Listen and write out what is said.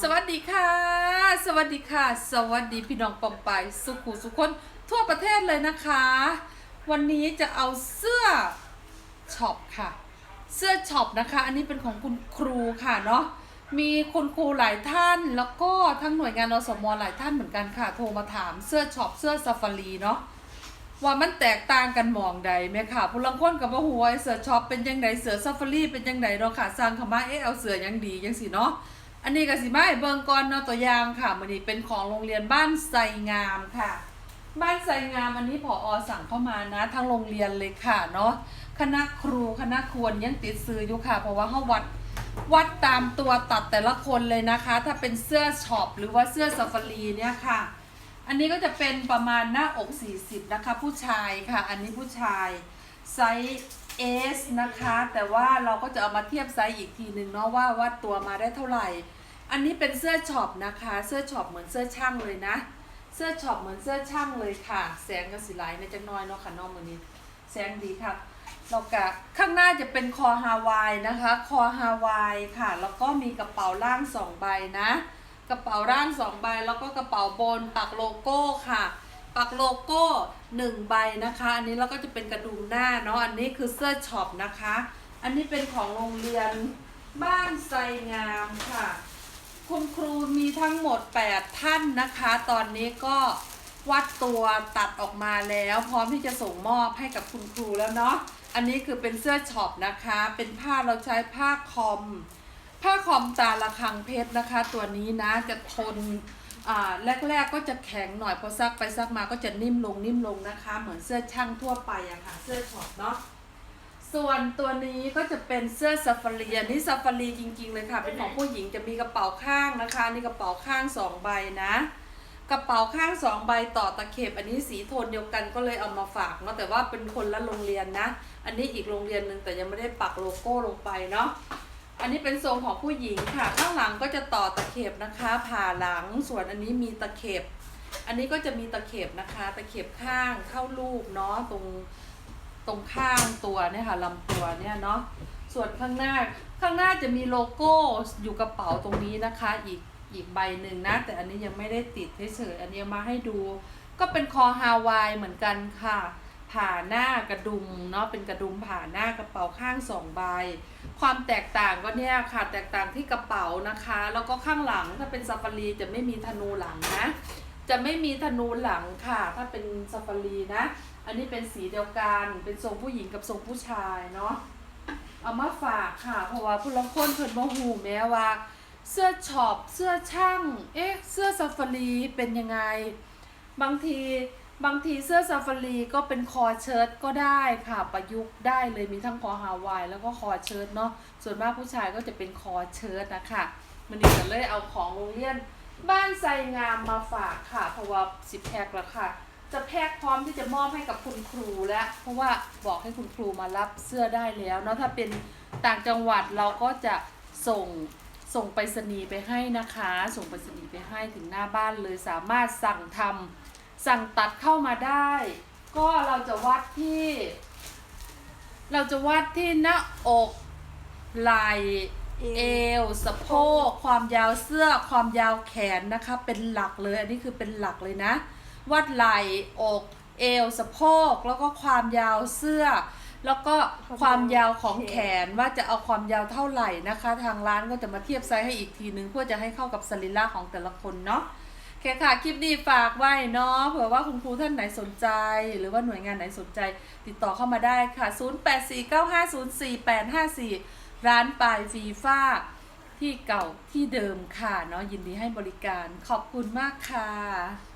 สวัสดีค่ะ สวัสดีค่ะ สวัสดีพี่น้องปองไปสุขุสุขคนทั่วประเทศเลยนะคะ วันนี้จะเอาเสื้อช็อปค่ะ เสื้อช็อปนะคะ อันนี้เป็นของคุณครูค่ะเนาะมีคุณครูหลายท่านแล้วก็ทั้งหน่วยงานอสมหลายท่านเหมือนกันค่ะ โทรมาถามเสื้อช็อปเสื้อซาฟารีเนาะว่ามันแตกต่างกันมองใดไหมค่ะผู้ลังคนกับว่าหัวเสือช็อปเป็นยังไงเสือซาฟารีเป็นยังไงเนาะค่ะสร้างคำว่าเอ๊ะเอาเสือยังดียังสิเนาะ อันนี้ก็สิมาให้เบิ่งก่อนเนาะตัวอย่างค่ะมันนี้เป็นของโรงเรียนบ้านไซงามค่ะ บ้านไซงามอันนี้ผออสั่งเข้ามานะทั้งโรงเรียนเลยค่ะเนาะคณะครูคณะควรยังติดซื้ออยู่ค่ะ เพราะว่าเขาวัดวัดตามตัวตัดแต่ละคนเลยนะคะ ถ้าเป็นเสื้อช็อปหรือว่าเสื้อซาฟารีเนี่ยค่ะ อันนี้ก็จะเป็นประมาณหน้าอก 40 นะคะ ผู้ชายค่ะ อันนี้ผู้ชายไซส์ S นะคะ แต่ว่าเราก็จะเอามาเทียบไซส์อีกทีหนึ่งเนาะว่าวัดตัวมาได้เท่าไหร่ อันนี้เป็นเสื้อช็อปนะคะ เสื้อช็อปเหมือนเสื้อช่างเลยนะ เสื้อช็อปเหมือนเสื้อช่างเลยค่ะ แสงกระสีไหลในจังน้อยเนาะค่ะน้องมือนี้ แสงดีค่ะแล้วก็ข้างหน้าจะเป็นคอฮาวายนะคะ คอฮาวายค่ะ แล้วก็มีกระเป๋าล่างสองใบนะ กระเป๋าร่างสองใบแล้วก็กระเป๋าบนปักโลโก้ค่ะ ปักโลโก้หนึ่งใบนะคะ อันนี้เราก็จะเป็นกระดุมหน้าเนาะอันนี้คือเสื้อช็อปนะคะ อันนี้เป็นของโรงเรียนบ้านไซงามค่ะ คุณครูมีทั้งหมด 8 ท่านนะคะ ตอนนี้ก็วัดตัวตัดออกมาแล้ว พร้อมที่จะส่งมอบให้กับคุณครูแล้วเนาะอันนี้คือเป็นเสื้อช็อปนะคะ เป็นผ้าเราใช้ผ้าคอม ผ้าคอมตาละคังเพชรนะคะ ตัวนี้นะจะทน แรก ๆก็จะแข็งหน่อยพอซักไปซักมาก็จะนิ่มลงนิ่มลงนะคะ เหมือนเสื้อช่างทั่วไปอะค่ะ เสื้อช็อปเนาะส่วนตัวนี้ก็จะเป็นเสื้อซาฟารีอันนี้ซาฟารีจริง ๆ เลยค่ะ เป็นของผู้หญิงจะมีกระเป๋าข้างนะคะ นี่กระเป๋าข้างสองใบนะ กระเป๋าข้างสองใบต่อตะเข็บ อันนี้สีโทนเดียวกันก็เลยเอามาฝากเนาะแต่ว่าเป็นคนละโรงเรียนนะ อันนี้อีกโรงเรียนหนึ่งแต่ยังไม่ได้ปักโลโก้ลงไปเนาะ อันนี้เป็นทรงของผู้หญิงค่ะ ข้างหลังก็จะต่อตะเข็บนะคะ ผ่าหลังส่วนอันนี้มีตะเข็บ อันนี้ก็จะมีตะเข็บนะคะ ตะเข็บข้างเข้าลูกเนาะตรงตรงข้างตัวเนี่ยค่ะลำตัวเนี่ยเนาะส่วนข้างหน้าข้างหน้าจะมีโลโก้อยู่กระเป๋าตรงนี้นะคะ อีกอีกใบหนึ่งนะ แต่อันนี้ยังไม่ได้ติดเฉยๆอันนี้มาให้ดู ก็เป็นคอฮาวายเหมือนกันค่ะ ผ่าหน้ากระดุมเนาะเป็นกระดุมผ่าหน้ากระเป๋าข้างสองใบ ความแตกต่างก็เนี่ยค่ะแตกต่างที่กระเป๋านะคะ แล้วก็ข้างหลังถ้าเป็นซาฟารีจะไม่มีธนูหลังนะ จะไม่มีธนูหลังค่ะ ถ้าเป็นซาฟารีนะ อันนี้เป็นสีเดียวกันเป็นทรงผู้หญิงกับทรงผู้ชายเนาะเอามาฝากค่ะ เพราะว่าผู้ลังคนเพิ่นบ่ฮู้แม้ว่า เสื้อช็อปเสื้อช่างเอ๊ะเสื้อซาฟารีเป็นยังไง บางที บางทีเสื้อซาฟารีก็เป็นคอเชิ้ตก็ได้ค่ะ ประยุกต์ได้เลยมีทั้งคอฮาวายแล้วก็คอเชิ้ตเนาะส่วนมากผู้ชายก็จะเป็นคอเชิ้ตนะคะมันนี่ก็เลยเอาของโรงเรียน บ้านไซงามมาฝากค่ะ เพราะว่าสิบแพ็คแล้วค่ะ จะแพ็คพร้อมที่จะมอบให้กับคุณครูแล้ว เพราะว่าบอกให้คุณครูมารับเสื้อได้แล้วเนาะถ้าเป็นต่างจังหวัดเราก็จะส่งส่งไปรษณีย์ไปให้นะคะ ส่งไปรษณีย์ไปให้ถึงหน้าบ้านเลยสามารถสั่งทำ สั่งตัดเข้ามาได้ ก็เราจะวัดที่ เราจะวัดที่หน้าอกไหล่เอวสะโพกความยาวเสื้อความยาวแขนนะคะ เป็นหลักเลยอันนี้คือเป็นหลักเลยนะ วัดไหล่อกเอวสะโพกแล้วก็ความยาวเสื้อ แล้วก็ความยาวของแขนว่าจะเอาความยาวเท่าไหร่นะคะ ทางร้านก็จะมาเทียบไซส์ให้อีกทีนึงเพื่อจะให้เข้ากับสรีระของแต่ละคนเนาะโอเคค่ะ คลิปนี้ฝากไว้เนาะ เผื่อว่าคุณครูท่านไหนสนใจ หรือว่าหน่วยงานไหนสนใจ ติดต่อเข้ามาได้ค่ะ 0849504854 ร้านปลายฟีฟ้า ที่เก่าที่เดิมค่ะ เนาะ ยินดีให้บริการ ขอบคุณมากค่ะ